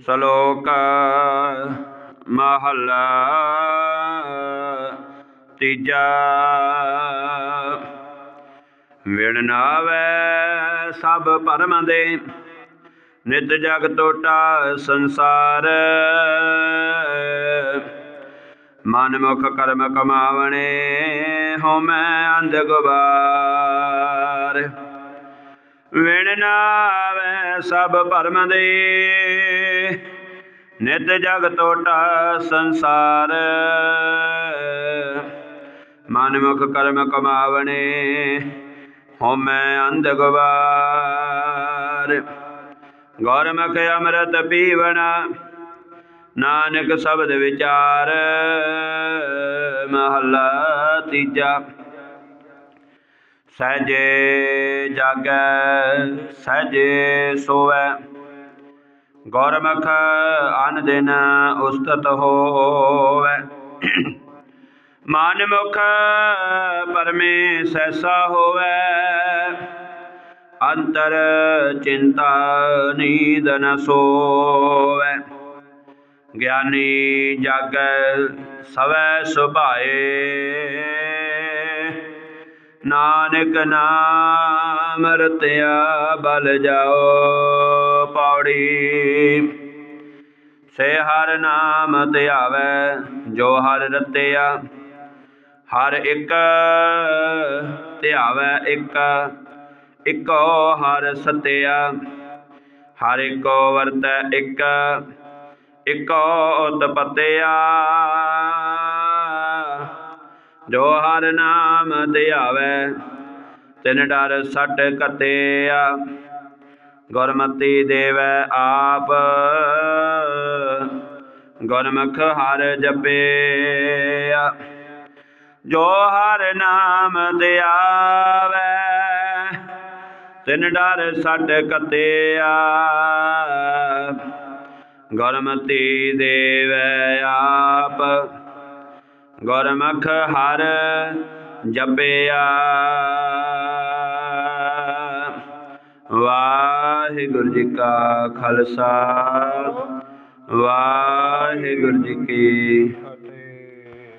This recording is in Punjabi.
ਸ਼ਲੋਕ ਮਹਲਾ ਤੀਜਾ। ਵਿਣ ਨਾਵੇ ਸਭ ਪਰਮ ਦੇ, ਨਿਤ ਜਗ ਟੋਟਾ ਸੰਸਾਰ। ਮਨ ਮੁਖ ਕਰਮ ਕਮਾਵਣੇ ਹੋ ਮੈਂ ਅੰਧ ਗੁਬਾਰ। ਵਿਣ ਨਾਵੇ ਸਭ ਪਰਮ ਦੇ ਨਿਤ ਜਗ ਟੋਟਾ ਸੰਸਾਰ। ਮਨਮੁਖ ਕਰਮ ਕਮਾਵਣੇ ਹੋਮੈ ਅੰਧ ਗਵਾਰ। ਗੁਰਮੁਖ ਅੰਮ੍ਰਿਤ ਪੀਵਣਾ, ਨਾਨਕ ਸ਼ਬਦ ਵਿਚਾਰ। ਮਹਲਾ ਤੀਜਾ। ਸਹਜੇ ਜਾਗੈ, ਸਹਜੇ ਸੋਵੈ। ਗੁਰਮੁਖ ਅਨ ਦਿਨ ਉਸਤਤ ਹੋਵੈ। ਮਨ ਮੁਖ ਪਰਮੇ ਸੈਸਾ ਹੋਵੈ। ਅੰਤਰ ਚਿੰਤਾ ਨੀਂਦ ਨ ਸੋਵੈ। ਗਿਆਨੀ ਜਾਗੈ ਸਵੈ ਸੁਭਾਏ। ਨਾਨਕ ਨਾਮ ਰਤਿਆ ਬਲ ਜਾਓ ਪੌੜੀ। ਸੇ ਹਰ ਨਾਮ ਧਿਆਵੈ ਜੋ ਹਰ ਰਤਿਆ। ਹਰ ਇੱਕ ਧਿਆਵੈ ਇੱਕ, ਇੱਕੋ ਹਰ ਸਤਿਆ। ਹਰ ਇੱਕੋ ਵਰਤੈ ਇੱਕ, ਇੱਕੋ ਉਤਪਤਿਆ। ਜੋ ਹਰ ਨਾਮ ਧਿਆਵੈ ਤਿਨ ਡਰ ਸਟ ਕਤਿਆ ਗੁਰਮਤੀ ਦੇਵੈ ਆਪ, ਗੁਰਮੁਖ ਹਰ ਜਪਿਆ। ਜੋ ਹਰ ਨਾਮ ਧਿਆਵੈ ਤਿਨ ਡਰ ਸਟ ਕਤਿਆ ਗੁਰਮਤੀ ਦੇਵੈ ਆਪ ਗੁਰਮੁਖ ਹਰ ਜਪਿਆ। ਵਾਹਿਗੁਰੂ ਜੀ ਕਾ ਖਾਲਸਾ ਵਾਹਿਗੁਰੂ ਜੀ ਕੀ